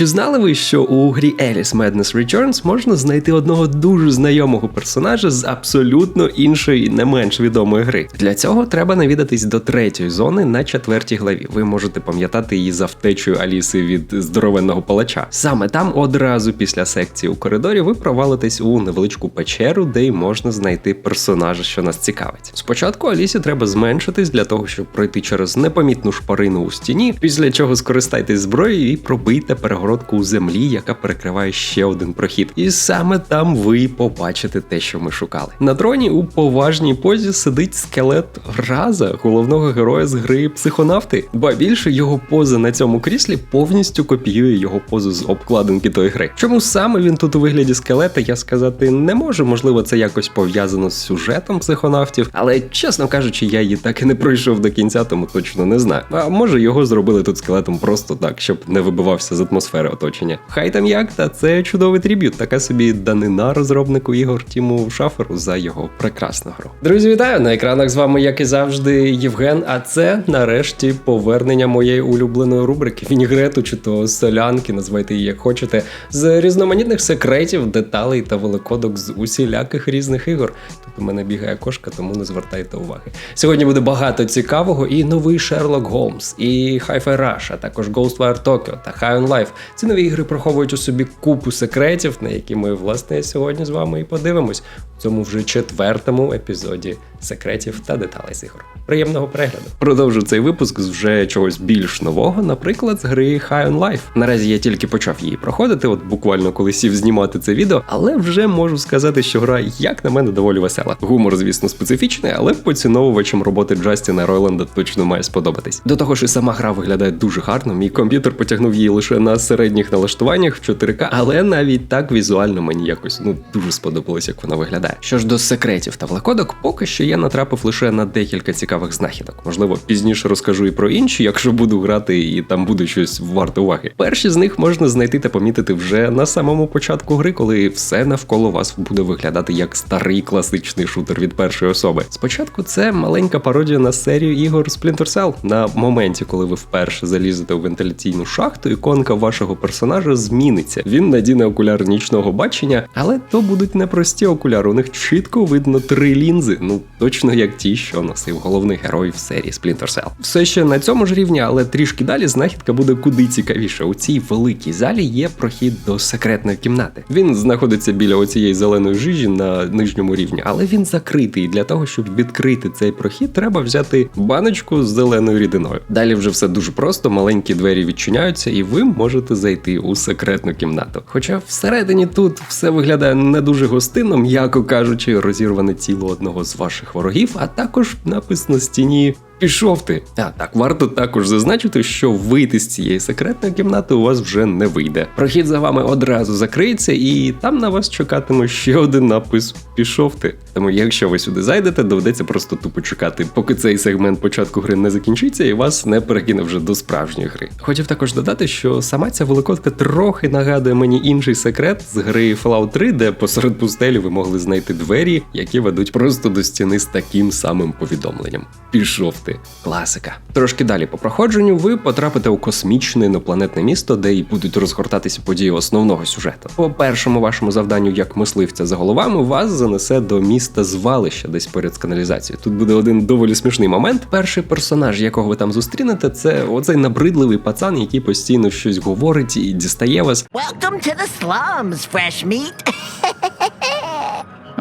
Чи знали ви, що у грі Alice Madness Returns можна знайти одного дуже знайомого персонажа з абсолютно іншої, не менш відомої гри? Для цього треба навідатись до третьої зони на четвертій главі. Ви можете пам'ятати її за втечею Аліси від здоровенного палача. Саме там одразу після секції у коридорі ви провалитесь у невеличку печеру, де й можна знайти персонажа, що нас цікавить. Спочатку Алісі треба зменшитись для того, щоб пройти через непомітну шпарину у стіні, після чого скористайтесь зброєю і пробийте перегородку у землі, яка перекриває ще один прохід. І саме там ви побачите те, що ми шукали. На троні у поважній позі сидить скелет Раза, головного героя з гри психонавти. Ба більше його поза на цьому кріслі повністю копіює його позу з обкладинки тої гри. Чому саме він тут у вигляді скелета, я сказати не можу. Можливо, це якось пов'язано з сюжетом психонавтів, але чесно кажучи, я її так і не пройшов до кінця, тому точно не знаю. А може його зробили тут скелетом просто так, щоб не вибивався з атмосфери оточення. Хай там як, та це чудовий триб'ют, така собі данина розробнику ігор Тіму Шаферу за його прекрасну гру. Друзі, вітаю на екранах з вами, як і завжди, Євген. А це нарешті повернення моєї улюбленої рубрики Вінігрету чи то солянки, називайте її як хочете, з різноманітних секретів, деталей та великодок з усіляких різних ігор. Тут у мене бігає кошка, тому не звертайте уваги. Сьогодні буде багато цікавого і новий Sherlock Holmes, і Hi-Fi Rush, а також Ghostwire Tokyo та High on Life. Ці нові ігри приховують у собі купу секретів, на які ми власне сьогодні з вами і подивимось цьому вже четвертому епізоді секретів та деталей з ігор. Приємного перегляду. Продовжу цей випуск з вже чогось більш нового, наприклад, з гри High on Life. Наразі я тільки почав її проходити, от буквально коли сів знімати це відео, але вже можу сказати, що гра, як на мене, доволі весела. Гумор, звісно, специфічний, але поціновувачам роботи Джастіна Ройланда точно має сподобатись. До того ж, і сама гра виглядає дуже гарно. Мій комп'ютер потягнув її лише на середніх налаштуваннях в 4К, але навіть так візуально мені якось ну дуже сподобалось, як вона виглядає. Що ж до секретів та влекодок, поки що я натрапив лише на декілька цікавих знахідок. Можливо, пізніше розкажу і про інші, якщо буду грати і там буде щось варте уваги. Перші з них можна знайти та помітити вже на самому початку гри, коли все навколо вас буде виглядати як старий класичний шутер від першої особи. Спочатку це маленька пародія на серію ігор Splinter Cell. На моменті, коли ви вперше залізете у вентиляційну шахту, іконка вашого персонажа зміниться. Він надіне окуляр нічного бачення, але то будуть непрості окуляри. Них чітко видно три лінзи. Ну точно як ті, що носив головний герой в серії Splinter Cell. Все ще на цьому ж рівні, але трішки далі знахідка буде куди цікавіше. У цій великій залі є прохід до секретної кімнати. Він знаходиться біля оцієї зеленої жижі на нижньому рівні, але він закритий. Для того, щоб відкрити цей прохід, треба взяти баночку з зеленою рідиною. Далі вже все дуже просто, маленькі двері відчиняються, і ви можете зайти у секретну кімнату. Хоча всередині тут все виглядає не дуже гостинно, м'яко кажучи, розірване тіло одного з ваших ворогів, а також напис на стіні. Пішов ти. А так варто також зазначити, що вийти з цієї секретної кімнати у вас вже не вийде. Прохід за вами одразу закриється, і там на вас чекатиме ще один напис Пішов ти. Тому, якщо ви сюди зайдете, доведеться просто тупо чекати, поки цей сегмент початку гри не закінчиться, і вас не перекине вже до справжньої гри. Хотів також додати, що сама ця великодка трохи нагадує мені інший секрет з гри Fallout 3, де посеред пустелі ви могли знайти двері, які ведуть просто до стіни з таким самим повідомленням. Пішов ти. Класика. Трошки далі по проходженню ви потрапите у космічне інопланетне місто, де й будуть розгортатися події основного сюжету. По першому вашому завданню, як мисливця за головами, вас занесе до міста звалища десь поряд з каналізацією. Тут буде один доволі смішний момент. Перший персонаж, якого ви там зустрінете, це оцей набридливий пацан, який постійно щось говорить і дістає вас. Welcome to the slums, fresh meat.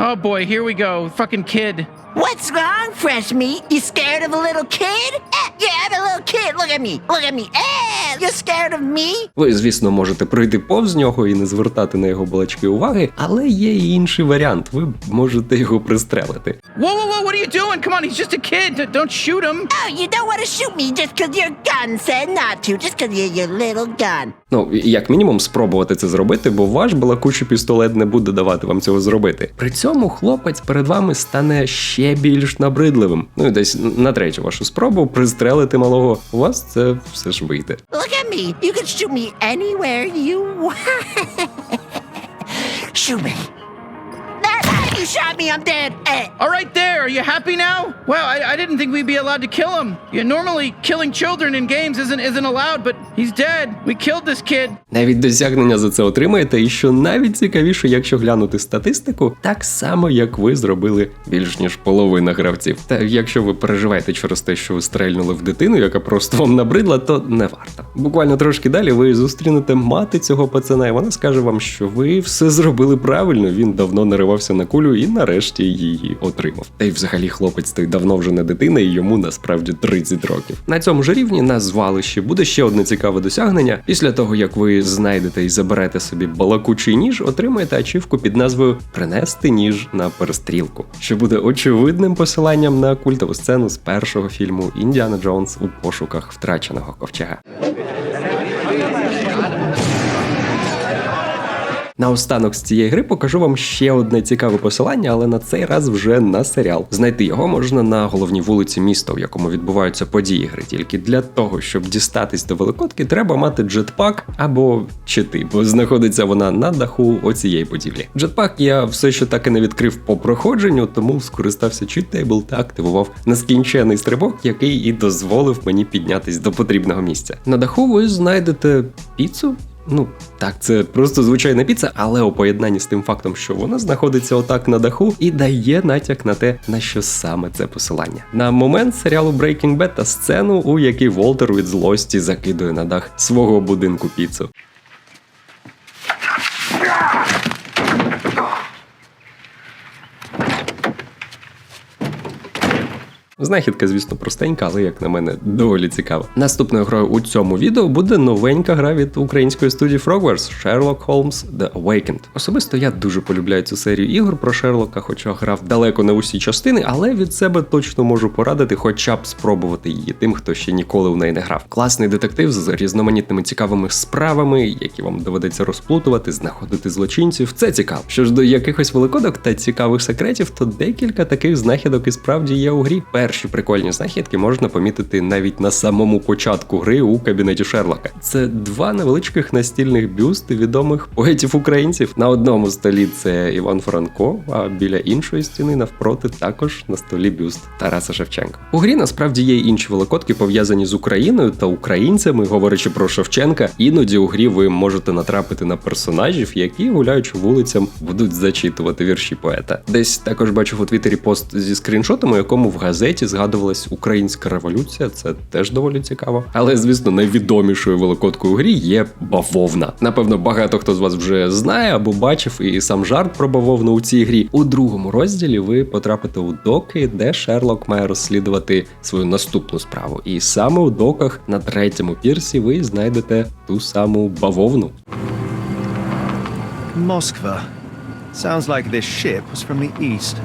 Oh boy, here we go. Fucking kid. What's wrong, fresh meat? You scared of a little kid? Eh, yeah, I'm a little kid. Look at me. Look at me. Eh, you scared of me? Ви, звісно, можете пройти повз нього і не звертати на його балачки уваги, але є і інший варіант. Ви можете його пристрелити. Whoa, whoa, whoa, what are you doing? Come on, he's just a kid. D- Don't shoot him. Oh, you don't want to shoot me just 'cause your gun said not to, just 'cause you're your little gun. Ну, як мінімум, спробувати це зробити, бо ваш балакучий пістолет не буде давати вам цього зробити. При цьому хлопець перед вами стане ще більш набридливим. Ну і десь на третю вашу спробу пристрелити малого. У вас це все ж вийде. Look at me. You can shoot me anywhere you want. shoot me. You shot me, I'm dead. Eh. All right, there. Are you happy now? Well, I, I didn't think we'd be allowed to kill him. Yeah, normally, killing children in games isn't isn't allowed, but he's dead. We killed this kid. Навіть досягнення за це отримаєте, і що навіть цікавіше, якщо глянути статистику, так само як ви зробили більш ніж половина гравців. Та якщо ви переживаєте через те, що ви стрельнули в дитину, яка просто вам набридла, то не варто. Буквально трошки далі ви зустрінете мати цього пацана, і вона скаже вам, що ви все зробили правильно. Він давно наривався на кулю і нарешті її отримав. Та й взагалі хлопець той давно вже не дитина, і йому насправді 30 років. На цьому ж рівні на звалищі буде ще одне цікаве досягнення. Після того як ви знайдете і заберете собі балакучий ніж, отримаєте ачівку під назвою Принести ніж на перестрілку, що буде очевидним посиланням на культову сцену з першого фільму Індіана Джонс у пошуках втраченого ковчега. Наостанок з цієї гри покажу вам ще одне цікаве посилання, але на цей раз вже на серіал. Знайти його можна на головній вулиці міста, в якому відбуваються події гри. Тільки для того, щоб дістатись до великодки, треба мати джетпак або чити, бо знаходиться вона на даху оцієї будівлі. Джетпак я все ще так і не відкрив по проходженню, тому скористався читтейбл та активував нескінчений стрибок, який і дозволив мені піднятись до потрібного місця. На даху ви знайдете піцу. Ну, так, це просто звичайна піца, але у поєднанні з тим фактом, що вона знаходиться отак на даху, і дає натяк на те, на що саме це посилання. На момент серіалу Breaking Bad та сцену, у якій Волтер від злості закидує на дах свого будинку піцу. Знахідка, звісно, простенька, але як на мене, доволі цікава. Наступною грою у цьому відео буде новенька гра від української студії Frogwares Sherlock Holmes The Awakened. Особисто я дуже полюбляю цю серію ігор про Шерлока, хоча грав далеко не усі частини, але від себе точно можу порадити, хоча б спробувати її тим, хто ще ніколи в неї не грав. Класний детектив з різноманітними цікавими справами, які вам доведеться розплутувати, знаходити злочинців. Це цікаво. Що ж до якихось великодок та цікавих секретів, то декілька таких знахідок і справді є у грі. Перші прикольні знахідки можна помітити навіть на самому початку гри у кабінеті Шерлока. Це два невеличких настільних бюсти відомих поетів українців. На одному столі це Іван Франко, а біля іншої стіни навпроти також на столі бюст Тараса Шевченка. У грі насправді є інші великодки пов'язані з Україною та українцями. Говорячи про Шевченка, іноді у грі ви можете натрапити на персонажів, які гуляючи вулицям будуть зачитувати вірші поета. Десь також бачив у Твіттері пост зі скріншотом, у якому в газеті згадувалась українська революція. Це теж доволі цікаво. Але звісно, найвідомішою великодкою у грі є бавовна. Напевно, багато хто з вас вже знає або бачив і сам жарт про бавовну у цій грі. У другому розділі ви потрапите у доки, де Шерлок має розслідувати свою наступну справу. І саме у доках на третьому пірсі ви знайдете ту саму бавовну. Moskva. Sounds like this ship was from the east.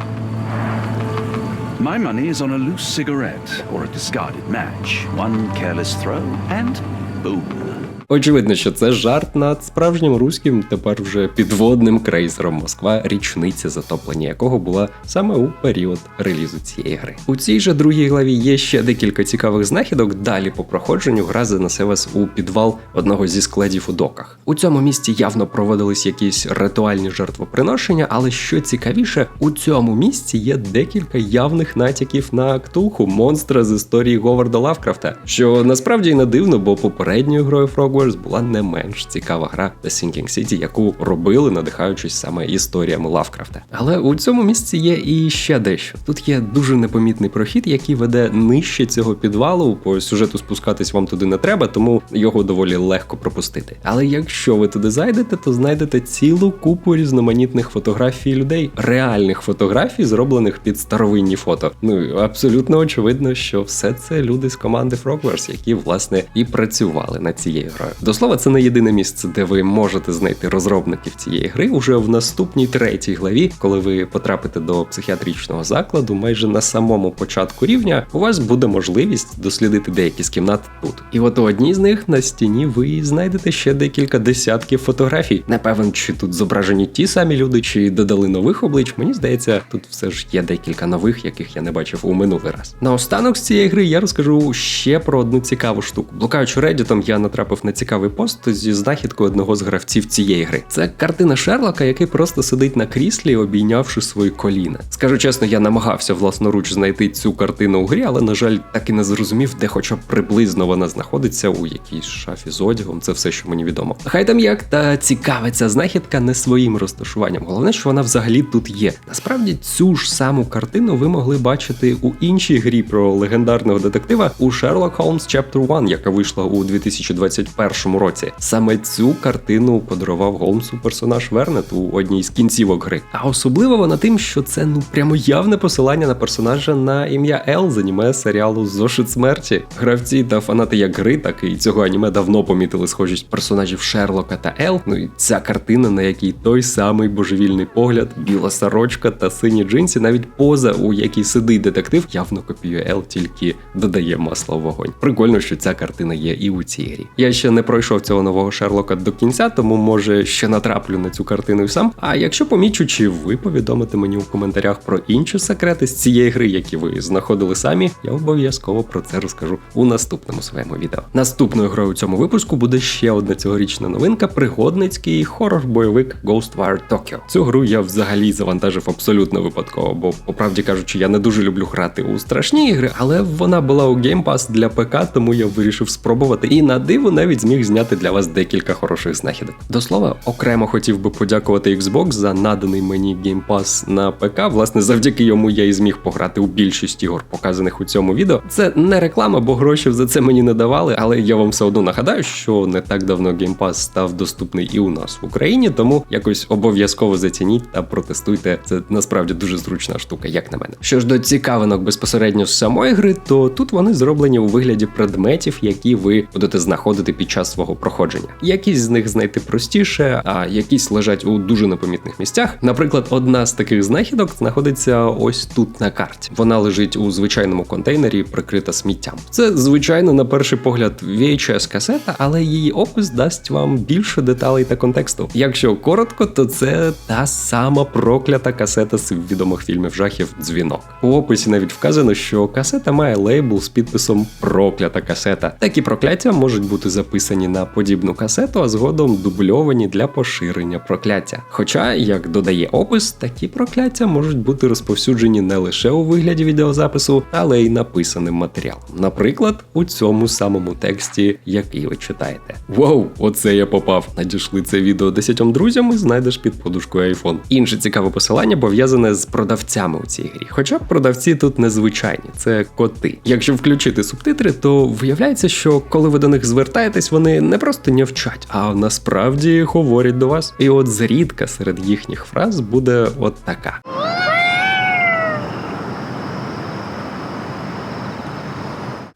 My money is on a loose cigarette or a discarded match. One careless throw, and boom. Очевидно, що це жарт над справжнім руським, тепер вже підводним крейсером Москва, річниця затоплення якого була саме у період релізу цієї гри. У цій же другій главі є ще декілька цікавих знахідок. Далі по проходженню гра занесе вас у підвал одного зі складів у доках. У цьому місці явно проводились якісь ритуальні жертвоприношення, але що цікавіше, у цьому місці є декілька явних натяків на ктулху, монстра з історії Говарда Лавкрафта, що насправді не дивно, бо попередньою грою Frogwares була не менш цікава гра The Sinking City, яку робили, надихаючись саме історіями Лавкрафта. Але у цьому місці є і ще дещо. Тут є дуже непомітний прохід, який веде нижче цього підвалу. По сюжету спускатись вам туди не треба, тому його доволі легко пропустити. Але якщо ви туди зайдете, то знайдете цілу купу різноманітних фотографій людей, реальних фотографій, зроблених під старовинні фото. Ну абсолютно очевидно, що все це люди з команди Frogwares, які власне і працювали над цією грою. До слова, це не єдине місце, де ви можете знайти розробників цієї гри. Уже в наступній третій главі, коли ви потрапите до психіатричного закладу, майже на самому початку рівня у вас буде можливість дослідити деякі з кімнат тут. І от у одній з них на стіні ви знайдете ще декілька десятків фотографій. Не певен, чи тут зображені ті самі люди, чи додали нових облич. Мені здається, тут все ж є декілька нових, яких я не бачив у минулий раз. Наостанок з цієї гри я розкажу ще про одну цікаву штуку. Блукаючи реддітом, я натрапив на цікавий пост зі знахідкою одного з гравців цієї гри. Це картина Шерлока, який просто сидить на кріслі, обійнявши свої коліна. Скажу чесно, я намагався власноруч знайти цю картину у грі, але на жаль, так і не зрозумів, де хоча б приблизно вона знаходиться у якійсь шафі з одягом. Це все, що мені відомо. Хай там як та цікавиться знахідка не своїм розташуванням. Головне, що вона взагалі тут є. Насправді цю ж саму картину ви могли бачити у іншій грі про легендарного детектива у Sherlock Holmes Chapter 1, яка вийшла у 2021 році. Саме цю картину подарував Голмсу персонаж Вернет у одній з кінцівок гри. А особливо вона тим, що це ну прямо явне посилання на персонажа на ім'я Ел з аніме серіалу Зошит смерті. Гравці та фанати як гри, так і цього аніме давно помітили схожість персонажів Шерлока та Ел. Ну і ця картина, на якій той самий божевільний погляд, біла сорочка та сині джинсі, навіть поза, у якій сидить детектив, явно копіює Ел, тільки додає масло в вогонь. Прикольно, що ця картина є і у цій грі. Я ще не пройшов цього нового Шерлока до кінця, тому може ще натраплю на цю картину і сам. А якщо помічу, чи ви повідомите мені у коментарях про інші секрети з цієї гри, які ви знаходили самі, я обов'язково про це розкажу у наступному своєму відео. Наступною грою у цьому випуску буде ще одна цьогорічна новинка: пригодницький хорор-бойовик Ghostwire Tokyo. Цю гру я взагалі завантажив абсолютно випадково, бо, по правді кажучи, я не дуже люблю грати у страшні ігри, але вона була у Game Pass для ПК, тому я вирішив спробувати і на диво навіть зміг зняти для вас декілька хороших знахідок. До слова, окремо хотів би подякувати Xbox за наданий мені Game Pass на ПК. Власне, завдяки йому я і зміг пограти у більшість ігор, показаних у цьому відео. Це не реклама, бо грошей за це мені не давали, але я вам все одно нагадаю, що не так давно Game Pass став доступний і у нас в Україні, тому якось обов'язково зацініть та протестуйте. Це насправді дуже зручна штука, як на мене. Що ж до цікавинок безпосередньо з самої гри, то тут вони зроблені у вигляді предметів, які ви будете знаходити під час свого проходження. Якісь з них знайти простіше, а якісь лежать у дуже непомітних місцях. Наприклад, одна з таких знахідок знаходиться ось тут на карті. Вона лежить у звичайному контейнері, прикрита сміттям. Це звичайно на перший погляд VHS касета, але її опис дасть вам більше деталей та контексту. Якщо коротко, то це та сама проклята касета з відомих фільмів жахів дзвінок. У описі навіть вказано, що касета має лейбл з підписом Проклята касета. Такі прокляття можуть бути записані на подібну касету, а згодом дубльовані для поширення прокляття. Хоча, як додає опис, такі прокляття можуть бути розповсюджені не лише у вигляді відеозапису, але й написаним матеріалом. Наприклад, у цьому самому тексті, який ви читаєте. Вау, оце я попав. Надійшли це відео десятьом друзям і знайдеш під подушкою iPhone. Інше цікаве посилання пов'язане з продавцями у цій грі. Хоча продавці тут незвичайні, це коти. Якщо включити субтитри, то виявляється, що коли ви до них звертаєтесь, вони не просто не вчать, а насправді говорять до вас. І от зрідка серед їхніх фраз буде от така.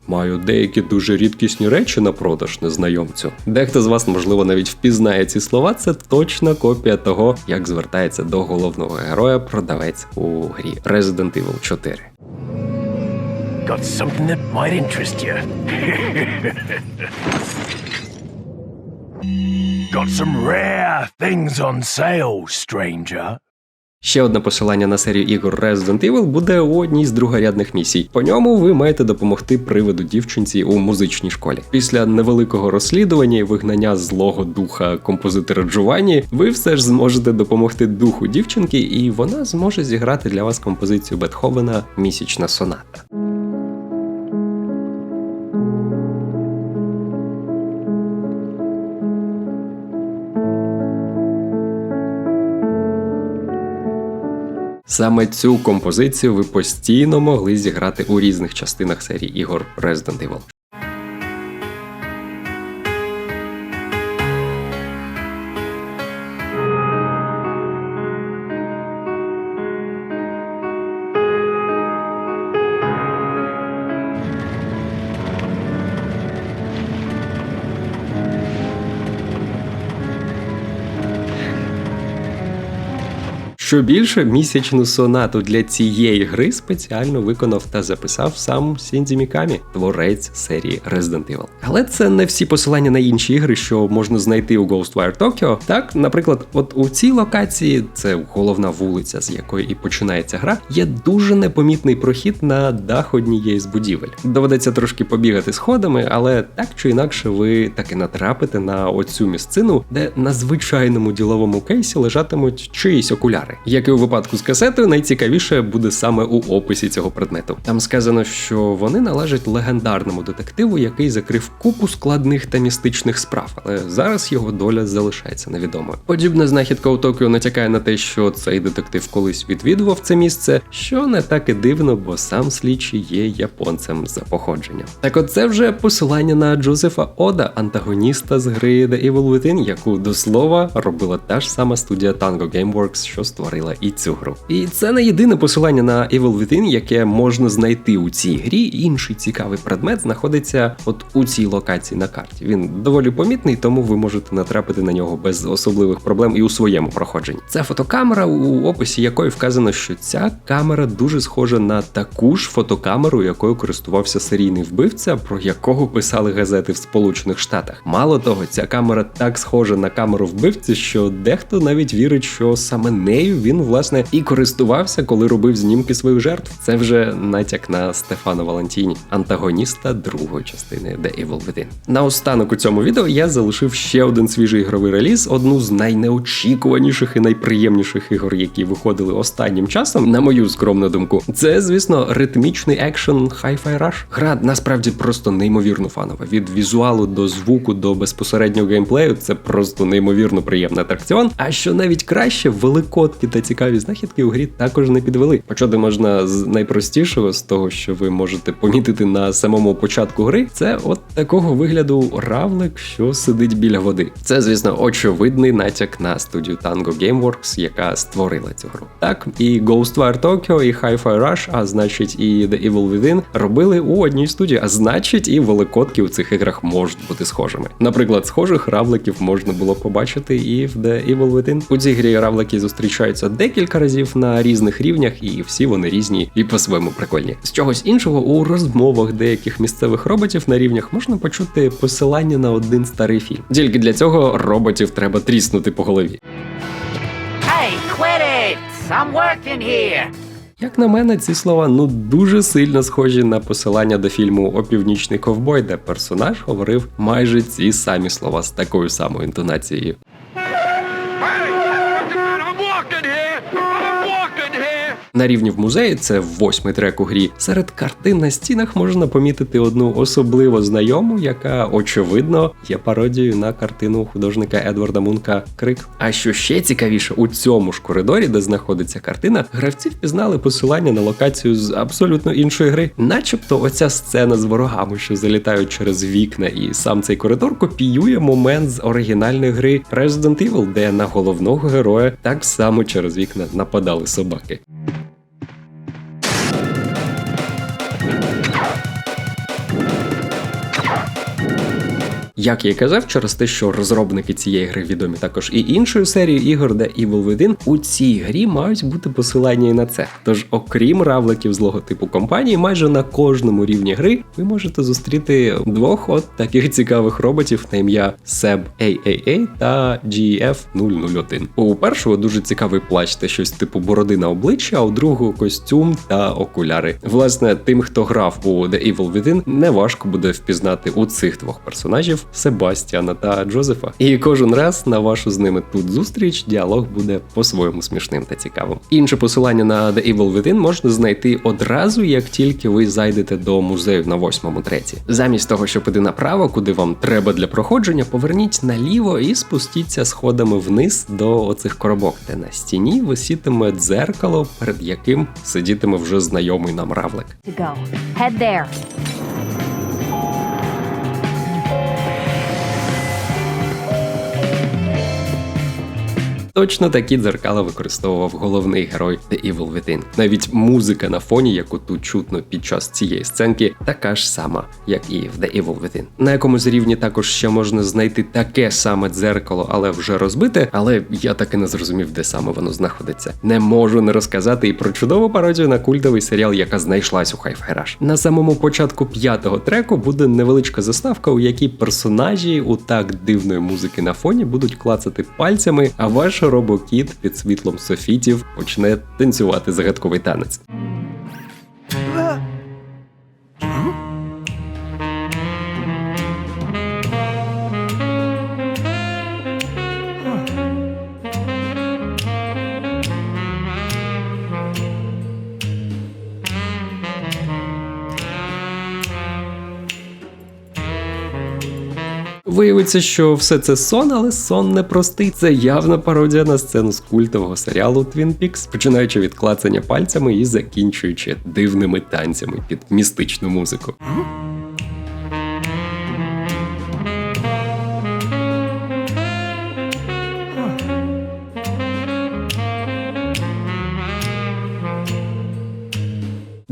Маю деякі дуже рідкісні речі на продаж незнайомцю. Дехто з вас, можливо, навіть впізнає ці слова. Це точна копія того, як звертається до головного героя продавець у грі Resident Evil 4. Got something that might interest you. Got some rare things on sale, stranger. Ще одне посилання на серію ігор Resident Evil буде у одній з другорядних місій. По ньому ви маєте допомогти приводу дівчинці у музичній школі. Після невеликого розслідування і вигнання злого духа композитора Джованні, ви все ж зможете допомогти духу дівчинки, і вона зможе зіграти для вас композицію Бетховена Місячна соната. Саме цю композицію ви постійно могли зіграти у різних частинах серії ігор Resident Evil. Що більше, місячну сонату для цієї гри спеціально виконав та записав сам Сіндзі Мікамі, творець серії Resident Evil. Але це не всі посилання на інші ігри, що можна знайти у Ghostwire Tokyo. Так, наприклад, от у цій локації, це головна вулиця, з якої і починається гра, є дуже непомітний прохід на дах однієї з будівель. Доведеться трошки побігати сходами, але так чи інакше ви таки натрапите на оцю місцину, де на звичайному діловому кейсі лежатимуть чиїсь окуляри. Як і у випадку з касетою, найцікавіше буде саме у описі цього предмету. Там сказано, що вони належать легендарному детективу, який закрив купу складних та містичних справ, але зараз його доля залишається невідомою. Подібна знахідка у Токіо натякає на те, що цей детектив колись відвідував це місце, що не так і дивно, бо сам слідчий є японцем за походженням. Так от це вже посилання на Джозефа Ода, антагоніста з гри The Evil Within, яку до слова робила та ж сама студія Tango Gameworks, що створила і цю гру. І це не єдине посилання на Evil Within, яке можна знайти у цій грі. Інший цікавий предмет знаходиться от у цій локації на карті. Він доволі помітний, тому ви можете натрапити на нього без особливих проблем і у своєму проходженні. Це фотокамера, у описі якої вказано, що ця камера дуже схожа на таку ж фотокамеру, якою користувався серійний вбивця, про якого писали газети в Сполучених Штатах. Мало того, ця камера так схожа на камеру вбивці, що дехто навіть вірить, що саме нею він власне і користувався, коли робив знімки своїх жертв. Це вже натяк на Стефана Валентіні, антагоніста другої частини The Evil Within. Наостанок у цьому відео я залишив ще один свіжий ігровий реліз, одну з найнеочікуваніших і найприємніших ігор, які виходили останнім часом, на мою скромну думку. Це, звісно, ритмічний екшен Hi-Fi Rush. Гра насправді просто неймовірно фанова. Від візуалу до звуку до безпосереднього геймплею це просто неймовірно приємний атракціон. А що навіть краще, великодки та цікаві знахідки у грі також не підвели. Почати можна з найпростішого, з того, що ви можете помітити на самому початку гри, це от такого вигляду равлик, що сидить біля води. Це, звісно, очевидний натяк на студію Tango Gameworks, яка створила цю гру. Так, і Ghostwire Tokyo, і Hi-Fi Rush, а значить, і The Evil Within робили у одній студії, а значить, і великодки у цих іграх можуть бути схожими. Наприклад, схожих равликів можна було побачити і в The Evil Within. У цій грі равлики зустрічаються декілька разів на різних рівнях, і всі вони різні і по-своєму прикольні. З чогось іншого у розмовах деяких місцевих роботів на рівнях можна почути посилання на один старий фільм. Тільки для цього роботів треба тріснути по голові. Hey, quit it! I'm working here. Як на мене, ці слова ну дуже сильно схожі на посилання до фільму Опівнічний ковбой, де персонаж говорив майже ці самі слова з такою самою інтонацією. I'm walking here! I'm walking here! На рівні в музеї, це восьмий трек у грі. Серед картин на стінах можна помітити одну особливо знайому, яка очевидно є пародією на картину художника Едварда Мунка Крик. А що ще цікавіше, у цьому ж коридорі, де знаходиться картина, гравці впізнали посилання на локацію з абсолютно іншої гри, начебто оця сцена з ворогами, що залітають через вікна, і сам цей коридор копіює момент з оригінальної гри Resident Evil, де на головного героя так само через вікна нападали собаки. Як я й казав, через те, що розробники цієї гри відомі також і іншою серією ігор, де Evil Within, у цій грі мають бути посилання і на це. Тож, окрім равликів з логотипу компанії, майже на кожному рівні гри ви можете зустріти двох от таких цікавих роботів на ім'я Seb AAA та GF 001. У першого дуже цікавий плащ та щось типу бороди на обличчі, а у другого костюм та окуляри. Власне, тим, хто грав у The Evil Within, неважко буде впізнати у цих двох персонажів Себастьяна та Джозефа. І кожен раз на вашу з ними тут зустріч діалог буде по-своєму смішним та цікавим. Інше посилання на The Evil Within можна знайти одразу, як тільки ви зайдете до музею на восьмому треті. Замість того, щоб іти направо, куди вам треба для проходження, поверніть наліво і спустіться сходами вниз до оцих коробок, де на стіні висітиме дзеркало, перед яким сидітиме вже знайомий нам равлик. Head there. Точно такі дзеркала використовував головний герой The Evil Within. Навіть музика на фоні, яку тут чутно під час цієї сценки, така ж сама, як і в The Evil Within. На якомусь рівні також ще можна знайти таке саме дзеркало, але вже розбите. Але я таки не зрозумів, де саме воно знаходиться. Не можу не розказати і про чудову пародію на культовий серіал, яка знайшлась у Hi-Fi Rush. На самому початку п'ятого треку буде невеличка заставка, у якій персонажі у так дивної музики на фоні будуть клацати пальцями, а ваш робокіт під світлом софітів почне танцювати загадковий танець. Виявиться, що все це сон, але сон непростий. Це явна пародія на сцену з культового серіалу Twin Peaks, починаючи від клацання пальцями і закінчуючи дивними танцями під містичну музику.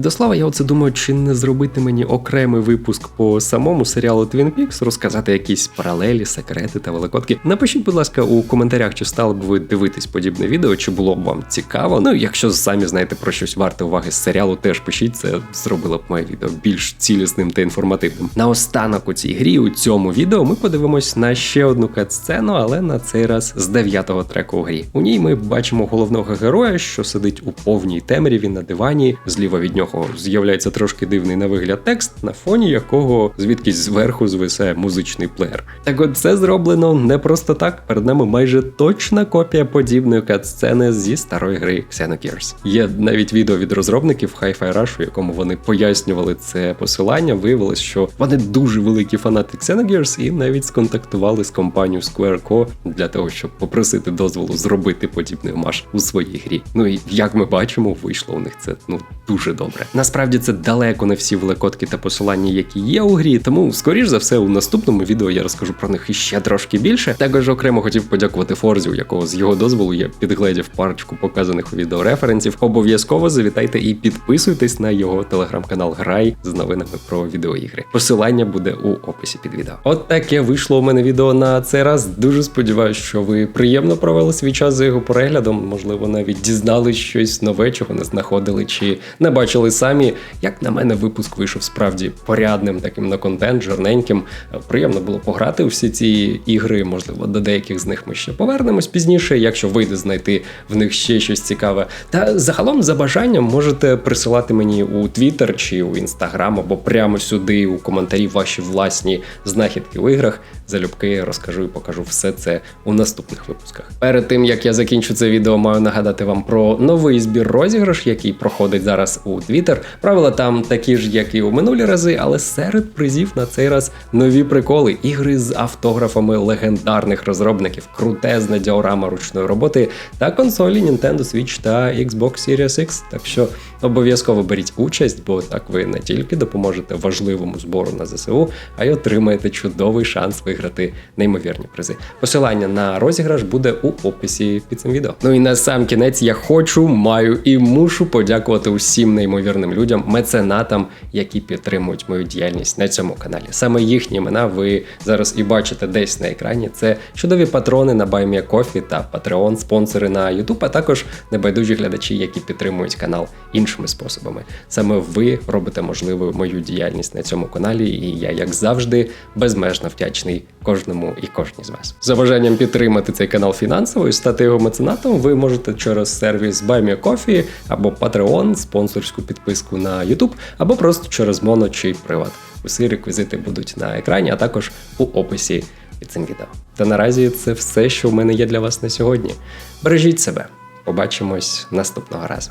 До слова, я оце думаю, чи не зробити мені окремий випуск по самому серіалу Twin Peaks, розказати якісь паралелі, секрети та великодки. Напишіть, будь ласка, у коментарях, чи стали б ви дивитись подібне відео, чи було б вам цікаво. Ну, якщо самі знаєте про щось варте уваги з серіалу, теж пишіть це, зробило б моє відео більш цілісним та інформативним. Наостанок у цій грі, у цьому відео, ми подивимось на ще одну кат-сцену, але на цей раз з дев'ятого треку у грі. У ній ми бачимо головного героя, що сидить у повній темряві на дивані. Зліва від нього з'являється трошки дивний на вигляд текст, на фоні якого звідкись зверху звисає музичний плеєр. Так от це зроблено не просто так. Перед нами майже точна копія подібної кат-сцени зі старої гри Xenogears. Є навіть відео від розробників Hi-Fi Rush, у якому вони пояснювали це посилання. Виявилось, що вони дуже великі фанати Xenogears і навіть сконтактували з компанією Square Co для того, щоб попросити дозволу зробити подібний омаж у своїй грі. Ну і як ми бачимо, вийшло у них це ну дуже добре. Насправді це далеко не всі влекотки та посилання, які є у грі, тому скоріш за все у наступному відео я розкажу про них іще трошки більше. Також окремо хотів подякувати Форзі, у якого з його дозволу я підгледів парочку показаних у відео референсів. Обов'язково завітайте і підписуйтесь на його телеграм-канал Грай з новинами про відеоігри. Посилання буде у описі під відео. От таке вийшло у мене відео на цей раз. Дуже сподіваюся, що ви приємно провели свій час за його переглядом. Можливо, навіть дізнались щось нове, чого не знаходили, чи не бачили самі. Як на мене, випуск вийшов справді порядним, таким на контент, жирненьким. Приємно було пограти у всі ці ігри. Можливо, до деяких з них ми ще повернемось пізніше, якщо вийде знайти в них ще щось цікаве. Та загалом, за бажанням, можете присилати мені у Twitter чи у Instagram, або прямо сюди у коментарі ваші власні знахідки в іграх. Залюбки розкажу і покажу все це у наступних випусках. Перед тим як я закінчу це відео, маю нагадати вам про новий збір розіграш, який проходить зараз у Twitter. Правила там такі ж, як і у минулі рази, але серед призів на цей раз нові приколи, ігри з автографами легендарних розробників, крутезна діорама ручної роботи та консолі Nintendo Switch та Xbox Series X. Так що обов'язково беріть участь, бо так ви не тільки допоможете важливому збору на ЗСУ, а й отримаєте чудовий шанс виграти неймовірні призи. Посилання на розіграш буде у описі під цим відео. Ну і на сам кінець я хочу, маю і мушу подякувати усім неймовірним людям, меценатам, які підтримують мою діяльність на цьому каналі. Саме їхні імена ви зараз і бачите десь на екрані. Це чудові патрони на BuyMeACoffee та Patreon, спонсори на YouTube, а також небайдужі глядачі, які підтримують канал іншими способами. Саме ви робите можливою мою діяльність на цьому каналі, і я, як завжди, безмежно вдячний кожному і кожній з вас. За бажанням підтримати цей канал фінансово і стати його меценатом, ви можете через сервіс BuyMeACoffee або Patreon, спонсорську підписку на YouTube, або просто через Mono чи Приват. Усі реквізити будуть на екрані, а також у описі під цим відео. Та наразі це все, що в мене є для вас на сьогодні. Бережіть себе. Побачимось наступного разу.